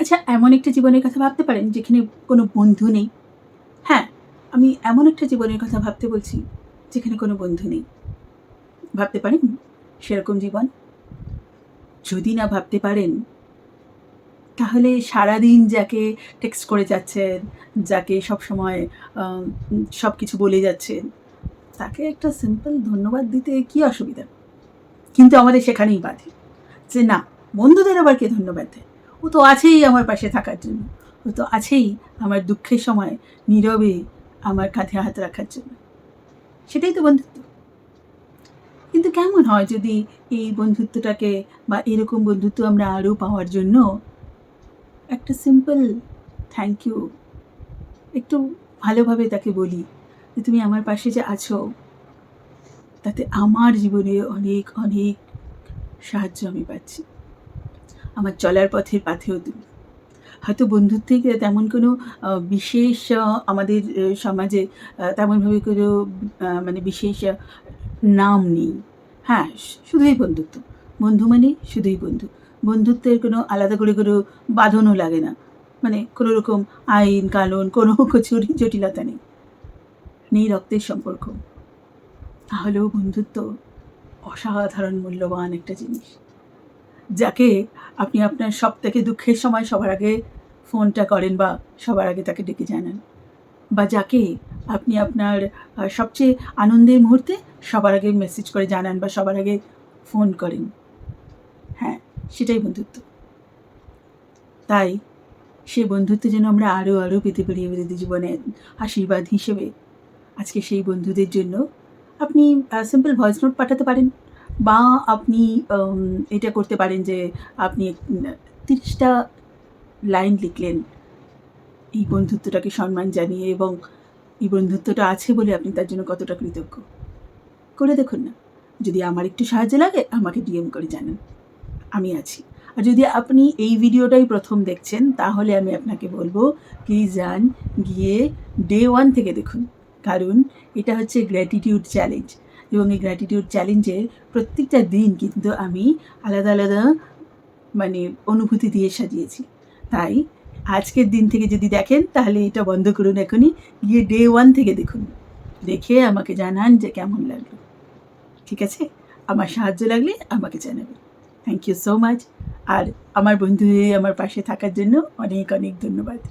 আচ্ছা এমন একটা জীবনের কথা ভাবতে পারেন যেখানে কোনো বন্ধু নেই। হ্যাঁ আমি এমন একটা জীবনের কথা ভাবতে বলছি যেখানে কোনো বন্ধু নেই। ভাবতে পারেন সেরকম জীবন? যদি না ভাবতে পারেন, তাহলে সারাদিন যাকে টেক্সট করে যাচ্ছেন, যাকে সব সময় সব কিছু বলে যাচ্ছেন, তাকে একটা সিম্পল ধন্যবাদ দিতে কি অসুবিধা? কিন্তু আমাদের সেখানেই বাধে যে না, বন্ধুদের আবার কে ধন্যবাদ দেয়? ও তো আছেই আমার পাশে থাকার জন্য। ও তো আছেই আমার দুঃখের সময় নীরবে আমার কাঁধে হাত রাখার জন্য। সেটাই তো বন্ধুত্ব। কিন্তু কেমন হয় যদি এই বন্ধুত্বটাকে বা এরকম বন্ধুত্ব আমরা আরও পাওয়ার জন্য একটা সিম্পল থ্যাংক ইউ একটু ভালোভাবে তাকে বলি যে তুমি আমার পাশে যে আছো, তাতে আমার জীবনে অনেক অনেক সাহায্য আমি পাচ্ছি। আমার চলার পথের পাথেও তুমি হয়তো বন্ধুত্বে তেমন কোনো বিশেষ আমাদের সমাজে তেমনভাবে কোনো মানে বিশেষ নাম নেই। হ্যাঁ শুধুই বন্ধুত্ব। বন্ধু মানে শুধুই বন্ধু। বন্ধুত্বের কোনো আলাদা করে কোনো বাঁধনও লাগে না। মানে কোনো রকম আইন, কানুন, কোনো কিছুর জটিলতা নেই। নেই রক্তের সম্পর্ক। তাহলেও বন্ধুত্ব অসাধারণ, মূল্যবান একটা জিনিস। যাকে আপনি আপনার সব থেকে দুঃখের সময় সবার আগে ফোনটা করেন বা সবার আগে তাকে ডেকে জানান। বা যাকে আপনি আপনার সবচেয়ে আনন্দের মুহূর্তে সবার আগে মেসেজ করে জানান বা সবার আগে ফোন করেন। হ্যাঁ সেটাই বন্ধুত্ব। তাই সে বন্ধুত্ব যেন আমরা আরও আরও পেতে পারি আমাদের জীবনে আশীর্বাদ হিসেবে। আজকে সেই বন্ধুদের জন্য আপনি সিম্পল ভয়েস নোট পাঠাতে পারেন। বা আপনি এটা করতে পারেন যে আপনি তিরিশটা লাইন লিখলেন, এই বন্ধুত্বটাকে সম্মান জানিয়ে এবং এই বন্ধুত্বটা আছে বলে আপনি তার জন্য কতটা কৃতজ্ঞ? করে দেখুন না। যদি আমার একটু সাহায্য লাগে, আমাকে ডিএম করে জানান। আমি আছি। আর যদি আপনি এই ভিডিওটাই প্রথম দেখছেন, তাহলে আমি আপনাকে বলব প্লিজ যান গিয়ে ডে ওয়ান থেকে দেখুন। কারণ এটা হচ্ছে গ্র্যাটিটিউড চ্যালেঞ্জ এবং এই গ্র্যাটিটিউড চ্যালেঞ্জের প্রত্যেকটা দিন কিন্তু আমি আলাদা আলাদা মানে অনুভূতি দিয়ে সাজিয়েছি। তাই আজকের দিন থেকে যদি দেখেন, তাহলে এটা বন্ধ করুন এখনই। গিয়ে ডে ওয়ান থেকে দেখুন। দেখে আমাকে জানান যে কেমন লাগল। ঠিক আছে? আমার সাহায্য লাগলে আমাকে জানাবেন। থ্যাংক ইউ সো মাচ আর আমার বন্ধু হয়ে আমার পাশে থাকার জন্য অনেক অনেক ধন্যবাদ।